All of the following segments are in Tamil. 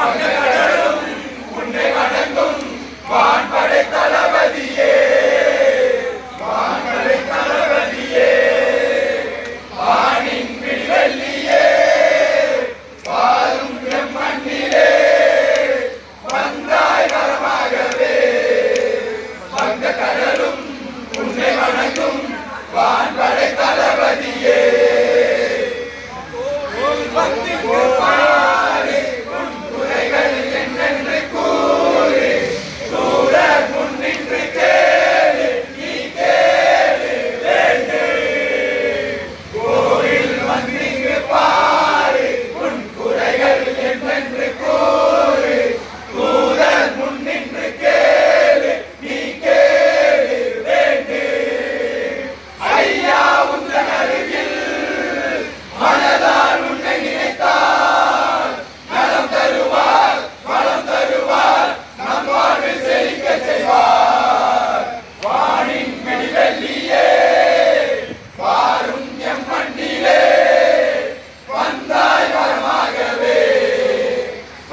아, 박근혜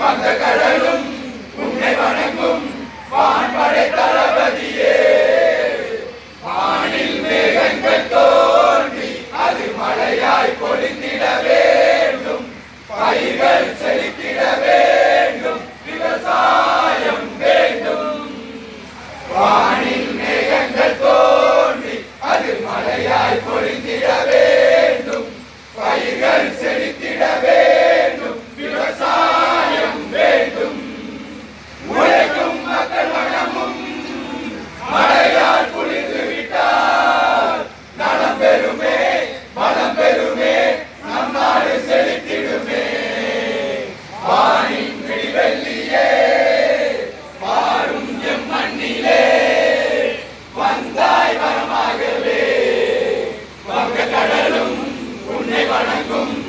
அந்த கடலும் உன்னை வணங்கும் வான்படை தளபதியே. வானில் மேகங்கள் தோன்றி அது மழையாய் பொழிந்திட வேண்டும். பயிர்கள் செழித்திட வேண்டும். விவசாயம் வேண்டும். வானில் மேகங்கள் தோன்றி அது மழையாய் பொழிந்திட இருக்கும்